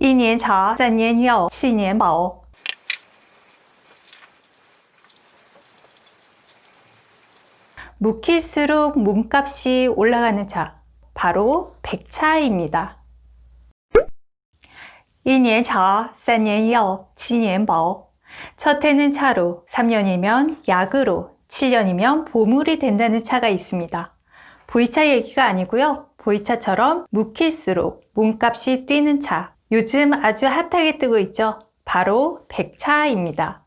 一年茶，三年药，七年保。 묵힐수록 몸값이 올라가는 차, 바로 백차입니다. 1年茶, 3年药, 7年保. 첫 해는 차로, 3년이면 약으로, 7년이면 보물이 된다는 차가 있습니다. 보이차 얘기가 아니고요. 보이차처럼 묵힐수록 몸값이 뛰는 차. 요즘 아주 핫하게 뜨고 있죠. 바로 백차입니다.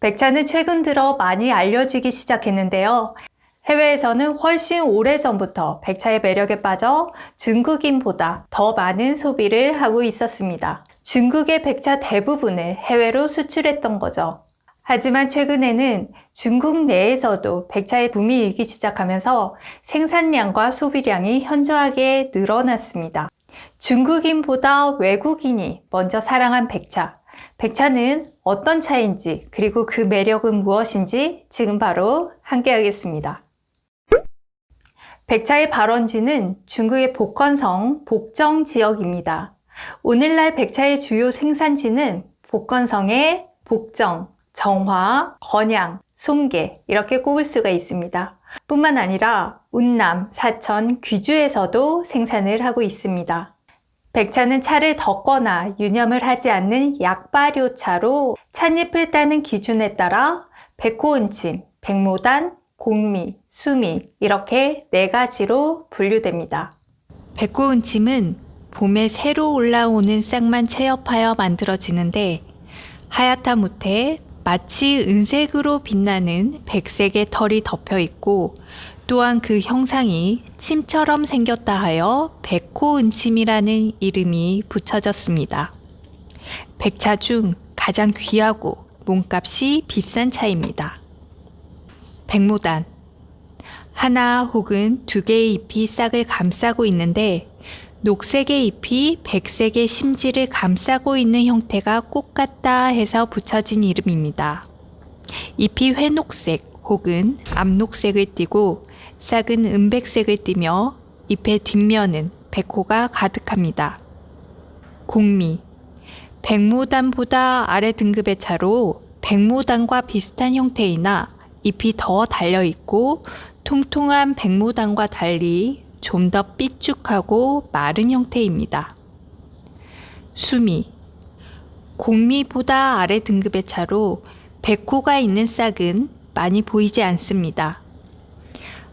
백차는 최근 들어 많이 알려지기 시작했는데요. 해외에서는 훨씬 오래 전부터 백차의 매력에 빠져 중국인보다 더 많은 소비를 하고 있었습니다. 중국의 백차 대부분을 해외로 수출했던 거죠. 하지만 최근에는 중국 내에서도 백차의 붐이 일기 시작하면서 생산량과 소비량이 현저하게 늘어났습니다. 중국인보다 외국인이 먼저 사랑한 백차. 백차는 어떤 차인지 그리고 그 매력은 무엇인지 지금 바로 함께 하겠습니다. 백차의 발원지는 중국의 복건성 복정 지역입니다. 오늘날 백차의 주요 생산지는 복건성의 복정, 정화, 건양, 송계 이렇게 꼽을 수가 있습니다. 뿐만 아니라 운남, 사천, 귀주에서도 생산을 하고 있습니다. 백차는 차를 덮거나 유념을 하지 않는 약발효차로 찻잎을 따는 기준에 따라 백호은침, 백모단, 공미, 수미 이렇게 네 가지로 분류됩니다. 백호은침은 봄에 새로 올라오는 싹만 채엽하여 만들어지는데 하얗다 못해 마치 은색으로 빛나는 백색의 털이 덮여 있고 또한 그 형상이 침처럼 생겼다 하여 백호은침이라는 이름이 붙여졌습니다. 백차 중 가장 귀하고 몸값이 비싼 차입니다. 백모단 하나 혹은 두 개의 잎이 싹을 감싸고 있는데 녹색의 잎이 백색의 심지를 감싸고 있는 형태가 꽃 같다 해서 붙여진 이름입니다. 잎이 회녹색 혹은 암녹색을 띠고 싹은 은백색을 띠며 잎의 뒷면은 백호가 가득합니다. 공미 백모단보다 아래 등급의 차로 백모단과 비슷한 형태이나 잎이 더 달려 있고 통통한 백모단과 달리 좀 더 삐쭉하고 마른 형태입니다. 수미 공미보다 아래 등급의 차로 백호가 있는 싹은 많이 보이지 않습니다.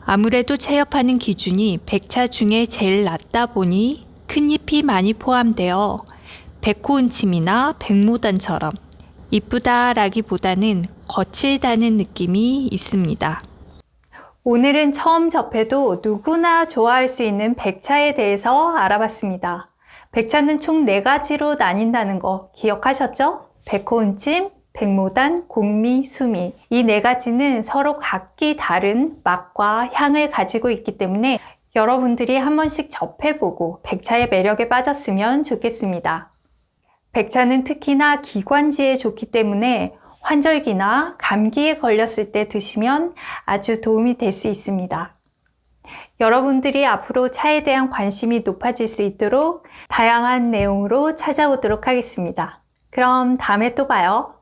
아무래도 체엽하는 기준이 백차 중에 제일 낮다 보니 큰 잎이 많이 포함되어 백호은침이나 백모단처럼 이쁘다라기보다는 거칠다는 느낌이 있습니다. 오늘은 처음 접해도 누구나 좋아할 수 있는 백차에 대해서 알아봤습니다. 백차는 총 4가지로 나뉜다는 거 기억하셨죠? 백호은침, 백모단, 공미, 수미. 이네 가지는 서로 각기 다른 맛과 향을 가지고 있기 때문에 여러분들이 한 번씩 접해보고 백차의 매력에 빠졌으면 좋겠습니다. 백차는 특히나 기관지에 좋기 때문에 환절기나 감기에 걸렸을 때 드시면 아주 도움이 될 수 있습니다. 여러분들이 앞으로 차에 대한 관심이 높아질 수 있도록 다양한 내용으로 찾아오도록 하겠습니다. 그럼 다음에 또 봐요.